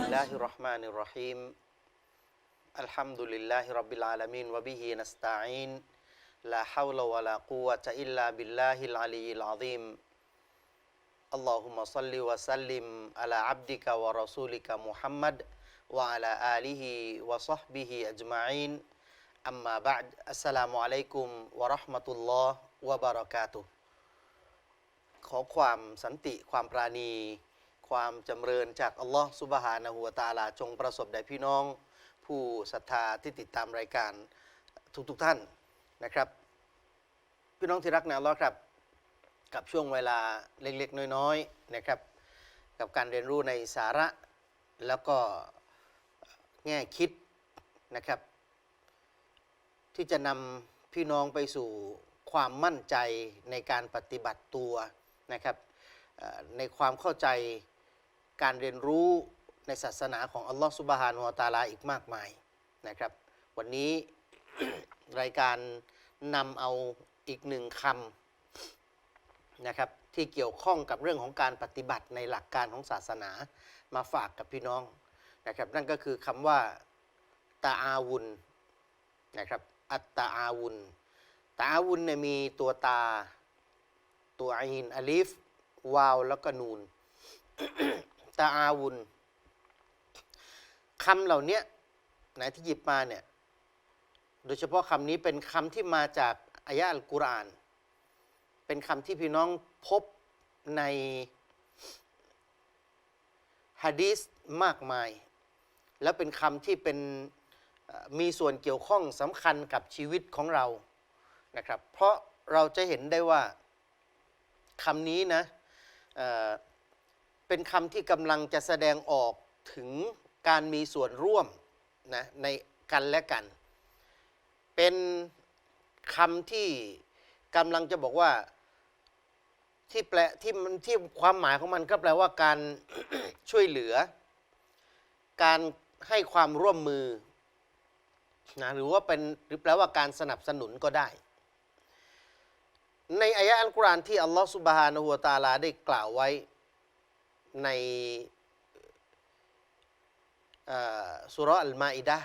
بسم الله الرحمن الرحيم الحمد لله رب العالمين وبه نستعين لا حول ولا قوة إلا بالله العلي العظيم اللهم صل وسلم على عبدك ورسولك محمد وعلى آله وصحبه أجمعين أما بعد السلام عليكم ورحمة الله وبركاته ขอความสันติความปราณี ความจำเริญจากอัลลอฮ์ซุบฮานะฮูวตาลาจงประสบแด่พี่น้อง ผู้ศรัทธาที่ติดตามรายการทุกๆทท่านนะครับ พี่น้องที่รักนะอัลลอฮ์ครับ กับช่วงเวลาเล็กๆ น้อยๆนะครับ กับการเรียนรู้ในสาระแล้วก็แง่คิดนะครับ ที่จะนำพี่น้องไปสู่ความมั่นใจในการปฏิบัติตัวนะครับในความเข้าใจ การเรียนรู้ในศาสนาของอัลลอฮฺสุบฮานุวะตาลาอีกมากมายนะครับ วันนี้รายการนำเอาอีกหนึ่งคำนะครับ ที่เกี่ยวข้องกับเรื่องของการปฏิบัติในหลักการของศาสนามาฝากกับพี่น้องนะครับ นั่นก็คือคำว่าตาอาวุนนะครับอัตตาอาวุนตาอาวุนเนี่ยมีตัวตา ตัวอินอลิฟวาวแล้วก็นูน ตาอาวุนคำเหล่านี้นะที่หยิบมาเนี่ย โดยเฉพาะคำนี้เป็นคำที่มาจากอายะอัลกุรอาน เป็นคำที่พี่น้องพบในฮะดีษมากมาย แล้วเป็นคำที่เป็นมีส่วนเกี่ยวข้องสำคัญกับชีวิตของเรานะครับ เพราะเราจะเห็นได้ว่าคำนี้นะ เป็นคำที่กำลังจะแสดงออกถึงการมีส่วนร่วมนะในกันและกัน เป็นคำที่กำลังจะบอกว่าที่แปลที่มันที่ความหมายของมันก็แปลว่าการช่วยเหลือ การให้ความร่วมมือนะหรือว่าเป็นหรือแปลว่าการสนับสนุนก็ได้ ในอายะอัลกุรอานที่อัลลอฮฺสุบฮานะฮูวะตาลาได้กล่าวไว้ ในสุราะห์อัลมาอิดะ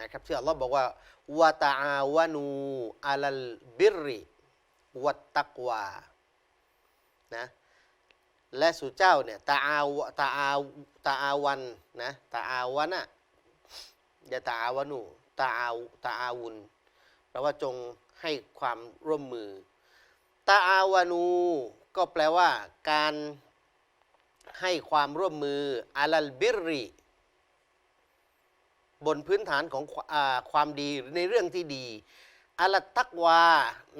นะครับที่อัลลอฮ์บอกว่าวะตะอาวานูอัลลบิริวัตตักวานะและสู่เจ้าเนี่ยตะอาวตะอาวตะอาวันนะตะอาวะนะยะตาอาวานุตาอาตาอาวุนแปลว่าจงให้ความร่วมมือตาอาวานูก็แปลว่าการ ให้ความร่วมมืออาลัลบิริบนพื้นฐานของอความดีในเรื่องที่ดีอาลัตักวา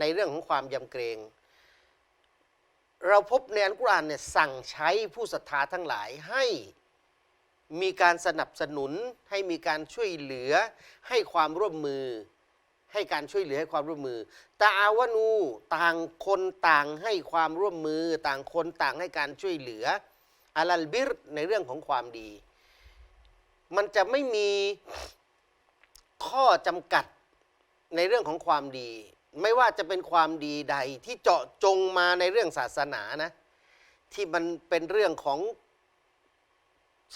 ในเรื่องของความยำเกรง เราพบในอัลกุรอานเนี่ยสั่งใช้ผู้ศรัทธาทั้งหลายให้มีการสนับสนุนให้มีการช่วยเหลือให้ความร่วมมือ ให้การช่วยเหลือให้ความร่วมมือตาอาวานูต่างคนต่างให้ความร่วมมือ ต่างคนต่างให้การช่วยเหลือ อาลัลบิรในเรื่องของความดี มันจะไม่มีข้อจำกัดในเรื่องของความดี ไม่ว่าจะเป็นความดีใดที่เจาะจงมาในเรื่องศาสนานะ ที่มันเป็นเรื่องของ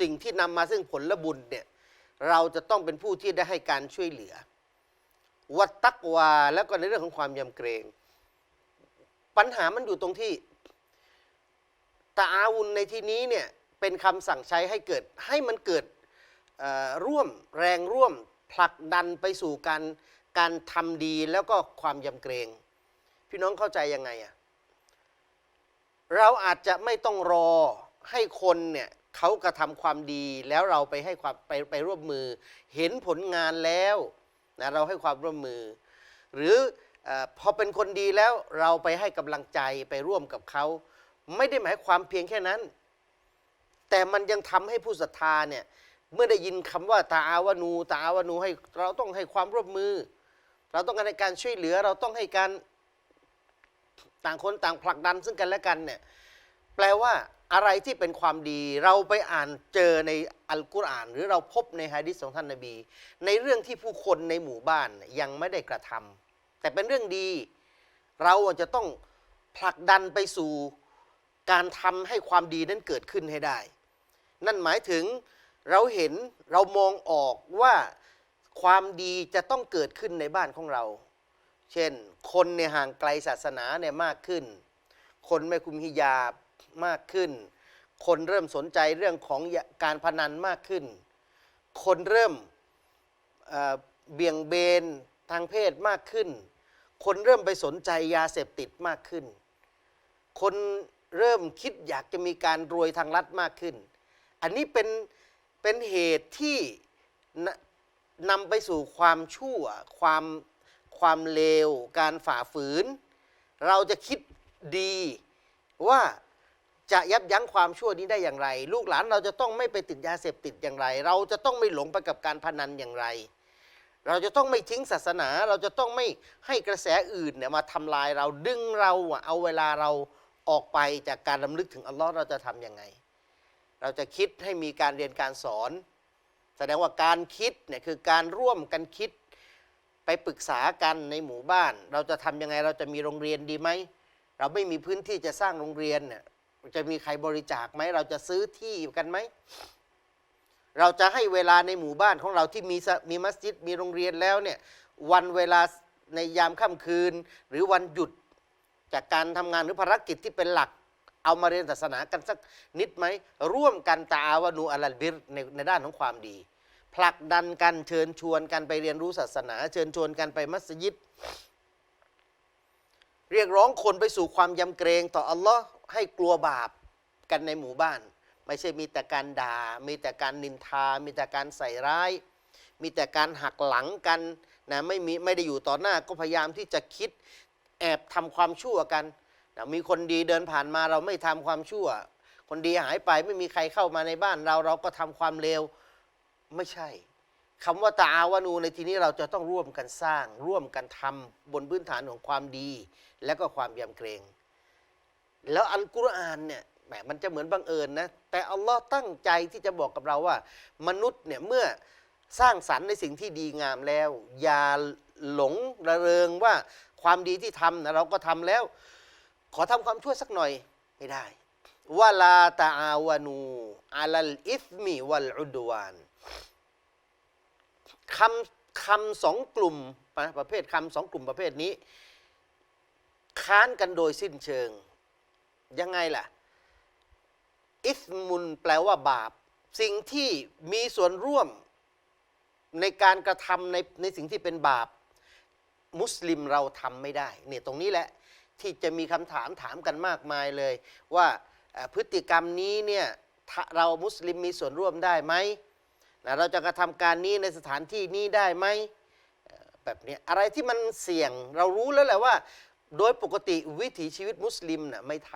สิ่งที่นำมาซึ่งผลบุญเนี่ยเราจะต้องเป็นผู้ที่ได้ให้การช่วยเหลือ วัตตักวาแล้วก็ในเรื่องของความยำเกรง ปัญหามันอยู่ตรงที่ ตาอาวุนในที่นี้เนี่ยเป็นคำสั่งใช้ให้เกิดให้มันเกิดร่วมแรงร่วมผลักดันไปสู่การการทำดีแล้วก็ความยำเกรง พี่น้องเข้าใจยังไงอะเราอาจจะไม่ต้องรอให้คนเนี่ยเขากระทำความดีแล้วเราไปให้ความไปไปร่วมมือ เห็นผลงานแล้วนะเราให้ความร่วมมือ หรือออพอเป็นคนดีแล้วเราไปให้กำลังใจไปร่วมกับเขา ไม่ได้หมายความเพียงแค่นั้น แต่มันยังทำให้ผู้ศรัทธาเนี่ยเมื่อได้ยินคำว่าตาอาวานูตาอาวานูให้เราต้องให้ความร่วมมือ เราต้องการในการช่วยเหลือเราต้องให้การต่างคนต่างผลักดันซึ่งกันและกันเนี่ยแปลว่าอะไรที่เป็นความดี เราไปอ่านเจอในอัลกุรอาน หรือเราพบในฮะดิษของท่านนบี ในเรื่องที่ผู้คนในหมู่บ้านยังไม่ได้กระทำแต่เป็นเรื่องดี เราจะต้องผลักดันไปสู่ การทำให้ความดีนั้นเกิดขึ้นให้ได้ นั่นหมายถึงเราเห็นเรามองออกว่าความดีจะต้องเกิดขึ้นในบ้านของเรา เช่น คนเนี่ยห่างไกลศาสนาเนี่ยมากขึ้น คนไม่คุมฮิญาบมากขึ้น คนเริ่มสนใจเรื่องของการพนันมากขึ้น คนเริ่มเเบี่ยงเบนทางเพศมากขึ้น คนเริ่มไปสนใจยาเสพติดมากขึ้น คน เริ่มคิดอยากจะมีการรวยทางลัดมากขึ้น อันนี้เป็นเป็นเหตุที่นำไปสู่ความชั่วความความเลว การฝ่าฝืน เราจะคิดดีว่าจะยับยั้งความชั่วนี้ได้อย่างไร ลูกหลานเราจะต้องไม่ไปติดยาเสพติดอย่างไร เราจะต้องไม่หลงไปกับการพนันอย่างไร เราจะต้องไม่ทิ้งศาสนา เราจะต้องไม่ให้กระแสอื่นเนี่ยมาทำลายเราดึงเราเอาเวลาเรา ออกไปจากการรำลึกถึงอัลลอฮ์เราจะทำยังไง เราจะคิดให้มีการเรียนการสอน แสดงว่าการคิดเนี่ยคือการร่วมกันคิดไปปรึกษากันในหมู่บ้าน เราจะทำยังไงเราจะมีโรงเรียนดีไหม เราไม่มีพื้นที่จะสร้างโรงเรียนเนี่ยจะมีใครบริจาคไหม เราจะซื้อที่กันไหม เราจะให้เวลาในหมู่บ้านของเราที่มีมีมัสยิดมีโรงเรียนแล้วเนี่ยวันเวลาในยามค่ำคืน หรือวันหยุด จากการทำงานหรือภารกิจที่เป็นหลัก เอามาเรียนศาสนากันสักนิดไหม ร่วมกันตาอาวานูอัลลบิรในในด้านของความดี ผลักดันกันเชิญชวนกันไปเรียนรู้ศาสนา เชิญชวนกันไปมัสยิด เรียกร้องคนไปสู่ความยำเกรงต่ออัลลอฮ์ให้กลัวบาปกันในหมู่บ้าน ไม่ใช่มีแต่การด่า มีแต่การนินทา มีแต่การใส่ร้าย มีแต่การหักหลังกันนะไม่มีไม่ได้อยู่ต่อหน้าก็พยายามที่จะคิด แอบทำความชั่วกันนะมีคนดีเดินผ่านมาเราไม่ทำความชั่ว คนดีหายไปไม่มีใครเข้ามาในบ้านเราเราก็ทำความเลวไม่ใช่คำว่าตาอาวานูในที่นี้เราจะต้องร่วมกันสร้าง ร่วมกันทำบนพื้นฐานของความดี และก็ความยำเกรง แล้วอัลกุรอานเนี่ยแหมมันจะเหมือนบังเอิญนะแต่อัลลอฮ์ตั้งใจที่จะบอกกับเราว่า มนุษย์เนี่ยเมื่อสร้างสรรค์ในสิ่งที่ดีงามแล้ว อย่าหลงระเริงว่า ความดีที่ทำนะเราก็ทำแล้ว ขอทำความชั่วสักหน่อยไม่ได้วะลาตาอาวานูอาลัลอิฟมีวัลอุดวานคำคำสองกลุ่มประเภทคำสองกลุ่มประเภทนี้ ค้านกันโดยสิ้นเชิง ยังไงล่ะ อิสมุนแปลว่าบาป สิ่งที่มีส่วนร่วมในการกระทำในในสิ่งที่เป็นบาป มุสลิมเราทำไม่ได้เนี่ยตรงนี้แหละที่จะมีคำถามถามกันมากมายเลย ว่าพฤติกรรมนี้เนี่ยเรามุสลิมมีส่วนร่วมได้ไหมนะเราจะกระทำการนี้ในสถานที่นี้ได้ไหมแบบนี้อะไรที่มันเสี่ยงเรารู้แล้วแหละว่า โดยปกติวิถีชีวิตมุสลิมน่ะไม่ท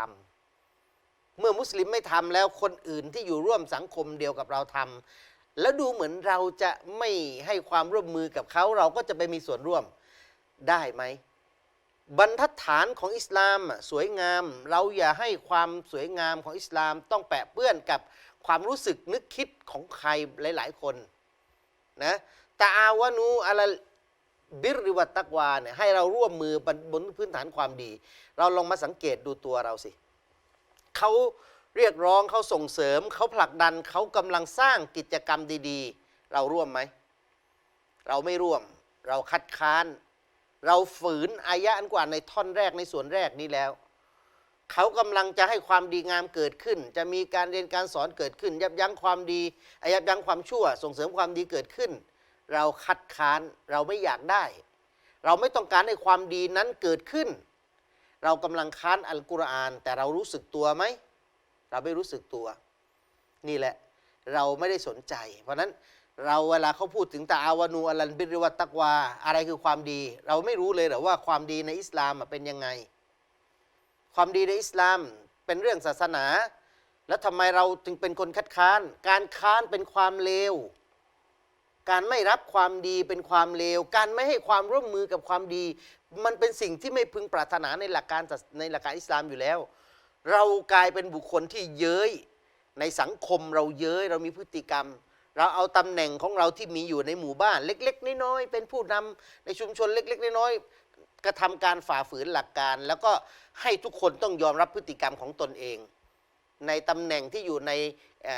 ำเมื่อมุสลิมไม่ทำแล้วคนอื่นที่อยู่ร่วมสังคมเดียวกับเราทำแล้วดูเหมือนเราจะไม่ให้ความร่วมมือกับเขาเราก็จะไปมีส่วนร่วม ได้ไหมบรรทัดฐานของอิสลามสวยงาม เราอย่าให้ความสวยงามของอิสลามต้องแปะเปื้อนกับความรู้สึกนึกคิดของใครหลาย ๆ คนนะตาอาวานูอะลบิริวัตตักวาเนี่ยให้เราร่วมมือบนบนพื้นฐานความดี เราลองมาสังเกตดูตัวเราสิเขาเรียกร้องเขาส่งเสริมเขาผลักดันเขากำลังสร้างกิจกรรมดี ๆ เราร่วมไหม เราไม่ร่วม เราคัดค้าน เราฝืนอายะอันกว่าในท่อนแรกในส่วนแรกนี้แล้ว เขากำลังจะให้ความดีงามเกิดขึ้น จะมีการเรียนการสอนเกิดขึ้น ยับยั้งความดีอายับยั้งความชั่ว ส่งเสริมความดีเกิดขึ้น เราคัดค้านเราไม่อยากได้ เราไม่ต้องการให้ความดีนั้นเกิดขึ้น เรากำลังค้านอัลกุรอาน แต่เรารู้สึกตัวไหมเราไม่รู้สึกตัว นี่แหละ เราไม่ได้สนใจ เพราะนั้น เราเวลาเขาพูดถึงตาอาวานูอลันบิริวัตตักวา อะไรคือความดี เราไม่รู้เลยหรอว่าความดีในอิสลามเป็นยังไง ความดีในอิสลามเป็นเรื่องศาสนา แล้วทำไมเราจึงเป็นคนคัดค้าน การค้านเป็นความเลวการไม่รับความดีเป็นความเลว การไม่ให้ความร่วมมือกับความดี มันเป็นสิ่งที่ไม่พึงปรารถนาในหลักการในหลักการอิสลามอยู่แล้ว เรากลายเป็นบุคคลที่เย้ยในสังคมเราเย้ยเรามีพฤติกรรม เราเอาตำแหน่งของเราที่มีอยู่ในหมู่บ้านเล็ก ๆ น้อยๆเป็นผู้นำในชุมชนเล็ก ๆ น้อยๆกระทำการฝ่าฝืนหลักการ แล้วก็ให้ทุกคนต้องยอมรับพฤติกรรมของตนเอง ในตำแหน่งที่อยู่ใน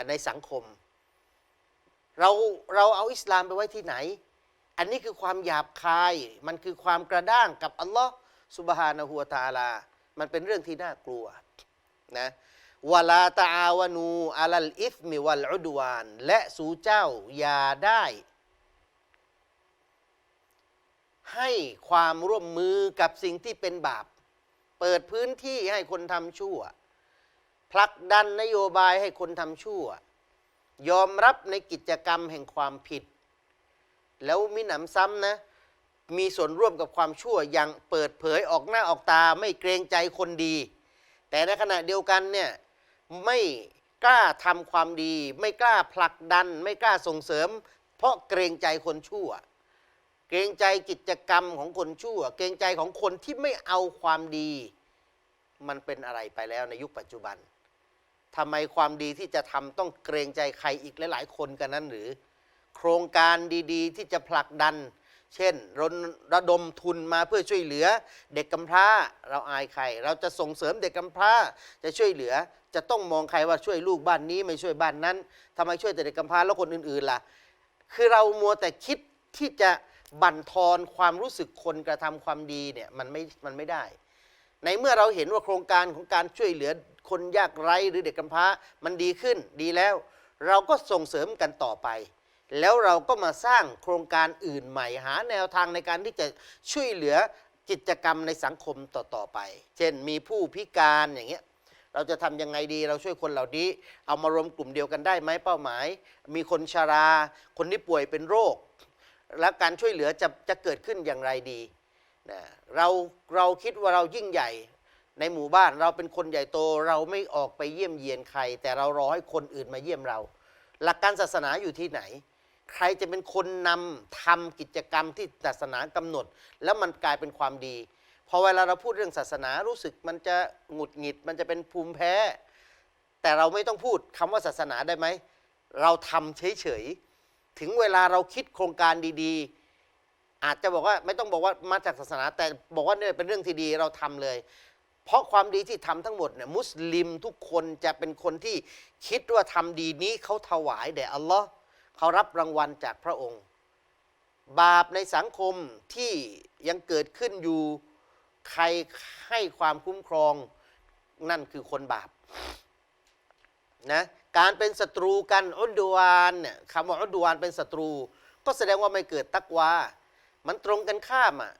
ในสังคม เราเราเอาอิสลามไปไว้ที่ไหน อันนี้คือความหยาบคาย มันคือความกระด้างกับอัลลอฮ์สุบฮานะฮูวตาลา มันเป็นเรื่องที่น่ากลัวนะ วลาตะอาวานูอาลัลอิฟมิวัลอุดวาน และสู่เจ้าอย่าได้ ให้ความร่วมมือกับสิ่งที่เป็นบาป เปิดพื้นที่ให้คนทำชั่ว ผลักดันนโยบายให้คนทำชั่ว ยอมรับในกิจกรรมแห่งความผิด แล้วมิหนำซ้ำนะ มีส่วนร่วมกับความชั่วอย่างเปิดเผยออกหน้าออกตาไม่เกรงใจคนดีแต่ในขณะเดียวกันเนี่ย ไม่กล้าทำความดี ไม่กล้าผลักดัน ไม่กล้าส่งเสริม เพราะเกรงใจคนชั่ว เกรงใจกิจกรรมของคนชั่ว เกรงใจของคนที่ไม่เอาความดี มันเป็นอะไรไปแล้วในยุคปัจจุบันทำไมความดีที่จะทำต้องเกรงใจใครอีกหลาย ๆ คนกันนั้นหรือ โครงการดี ๆ ที่จะผลักดัน เช่นรณระดมทุนมาเพื่อช่วยเหลือ เด็กกำพร้าเราอายใคร เราจะส่งเสริมเด็กกำพร้าจะช่วยเหลือ จะต้องมองใครว่าช่วยลูกบ้านนี้ไม่ช่วยบ้านนั้นทำไมช่วยแต่เด็กกำพร้าแล้วคนอื่นๆล่ะ คือเรามัวแต่คิดที่จะบั่นทอนความรู้สึกคนกระทำความดีเนี่ยมันไม่มันไม่ได้ ในเมื่อเราเห็นว่าโครงการของการช่วยเหลือคนยากไร้หรือเด็กกำพร้ามันดีขึ้นดีแล้ว เราก็ส่งเสริมกันต่อไป แล้วเราก็มาสร้างโครงการอื่นใหม่หาแนวทางในการที่จะช่วยเหลือกิจกรรมในสังคมต่อ ๆ ไป เช่นมีผู้พิการอย่างเงี้ย เราจะทำยังไงดี เราช่วยคนเหล่านี้ เอามารวมกลุ่มเดียวกันได้ไหมเป้าหมาย มีคนชารา คนที่ป่วยเป็นโรค แล้วการช่วยเหลือจะจะเกิดขึ้นอย่างไรดีนะเราเราคิดว่าเรายิ่งใหญ่ในหมู่บ้านเราเป็นคนใหญ่โตเราไม่ออกไปเยี่ยมเยียนใคร แต่เรารอให้คนอื่นมาเยี่ยมเรา หลักการศาสนาอยู่ที่ไหน ใครจะเป็นคนนำทำกิจกรรมที่ศาสนากำหนด แล้วมันกลายเป็นความดี พอเวลาเราพูดเรื่องศาสนารู้สึกมันจะหงุดหงิด มันจะเป็นภูมิแพ้ แต่เราไม่ต้องพูดคำว่าศาสนาได้ไหม เราทำเฉยๆ ถึงเวลาเราคิดโครงการดีๆ อาจจะบอกว่าไม่ต้องบอกว่ามาจากศาสนา แต่บอกว่าเนี่ยเป็นเรื่องที่ดีเราทำเลย เพราะความดีที่ทำทั้งหมดเนี่ยมุสลิมทุกคนจะเป็นคนที่คิดว่าทำดีนี้เขาถวายแด่อัลลอฮ์ เขารับรางวัลจากพระองค์ บาปในสังคมที่ยังเกิดขึ้นอยู่ใครให้ความคุ้มครองนั่นคือคนบาปนะการเป็นศัตรูกันอุดวานเนี่ยคำว่าอุดวานเป็นศัตรู ก็แสดงว่าไม่เกิดตักวา มันตรงกันข้ามอะ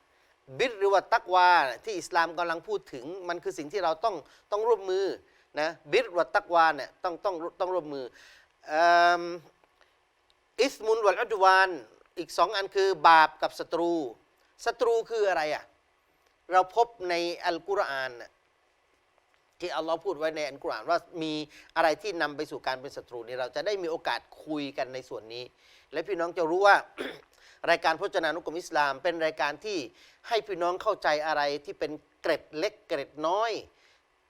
บิดหรือว่าตักวาที่อิสลามกำลังพูดถึง มันคือสิ่งที่เราต้องต้องร่วมมือนะบิดหรือว่าตักวาเนี่ยต้องต้องต้องร่วมมือ อิ่มอิสมุนวัลอุดวานอีกสองอันคือบาปกับศัตรูศัตรูคืออะไรอะเราพบในอัลกุรอานที่อัลลอฮ์พูดไว้ในอัลกุรอานว่ามีอะไรที่นำไปสู่การเป็นศัตรูนี่เราจะได้มีโอกาสคุยกันในส่วนนี้ และพี่น้องจะรู้ว่ารายการพจนานุกรมอิสลาม เป็นรายการที่ให้พี่น้องเข้าใจอะไรที่เป็นเกร็ดเล็กเกร็ดน้อย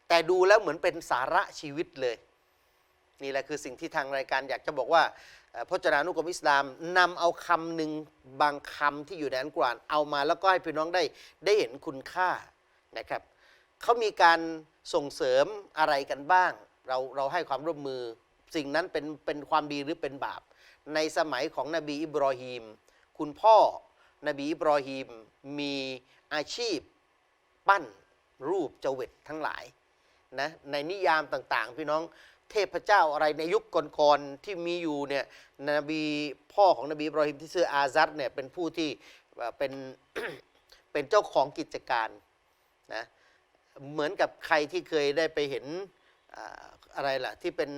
แต่ดูแล้วเหมือนเป็นสาระชีวิตเลย นี่แหละคือสิ่งที่ทางรายการอยากจะบอกว่าพจนานุกรมอิสลามนำเอาคำหนึ่งบางคำที่อยู่ในอัลกุรอานเอามาแล้วก็ให้พี่น้องได้ได้เห็นคุณค่านะครับเขามีการส่งเสริมอะไรกันบ้าง เราเราให้ความร่วมมือ สิ่งนั้นเป็นเป็นความดีหรือเป็นบาป ในสมัยของนบีอิบรอฮีม คุณพ่อนบีอิบรอฮีมมีอาชีพปั้นรูปเจวิตทั้งหลายนะในนิยามต่างๆ พี่น้อง เทพเจ้าอะไรในยุคก่อนๆที่มีอยู่เนี่ยนบีพ่อของนบีอิบรอฮิมที่ชื่ออาซัดเนี่ยเป็นผู้ที่เป็นเป็นเจ้าของกิจการนะเหมือนกับใครที่เคยได้ไปเห็นอะไรล่ะที่เป็น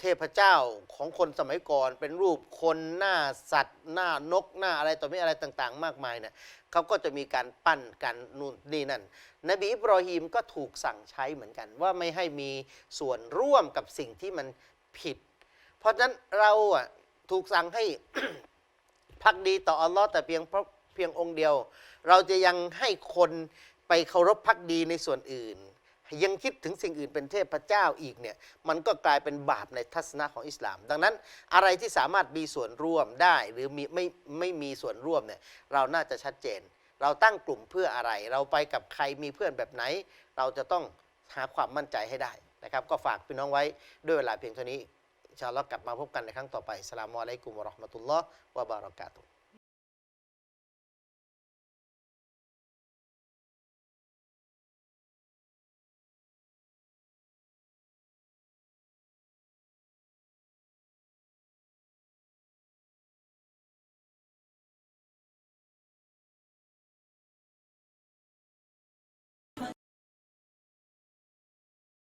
เทพเจ้าของคนสมัยก่อน เป็นรูปคนหน้าสัตว์ หน้านกหน้าอะไรต่อไม่อะไรต่างๆ มากมายเนี่ยเขาก็จะมีการปั้นกันนู่นนี่นั่น นบีอิบรอฮีมก็ถูกสั่งใช้เหมือนกัน ว่าไม่ให้มีส่วนร่วมกับสิ่งที่มันผิด เพราะฉะนั้นเราอะถูกสั่งให้พักดีต่ออัลลอฮ์แต่เพียงเพราะเพียงองค์เดียว เราจะยังให้คนไปเคารพพักดีในส่วนอื่น ยังคิดถึงสิ่งอื่นเป็นเทพเจ้าอีกเนี่ยมันก็กลายเป็นบาปในทัศนะของอิสลาม ดังนั้นอะไรที่สามารถมีส่วนร่วมได้หรือมีไม่ไม่มีส่วนร่วมเนี่ยเราน่าจะชัดเจน เราตั้งกลุ่มเพื่ออะไร เราไปกับใครมีเพื่อนแบบไหน เราจะต้องหาความมั่นใจให้ได้นะครับ ก็ฝากพี่น้องไว้ด้วยเวลาเพียงเท่านี้อินชาอัลลอฮ์กลับมาพบกันในครั้งต่อไปสลามอะลัยกุมวะราะห์มะตุลลอฮ์วะบารอกาตุ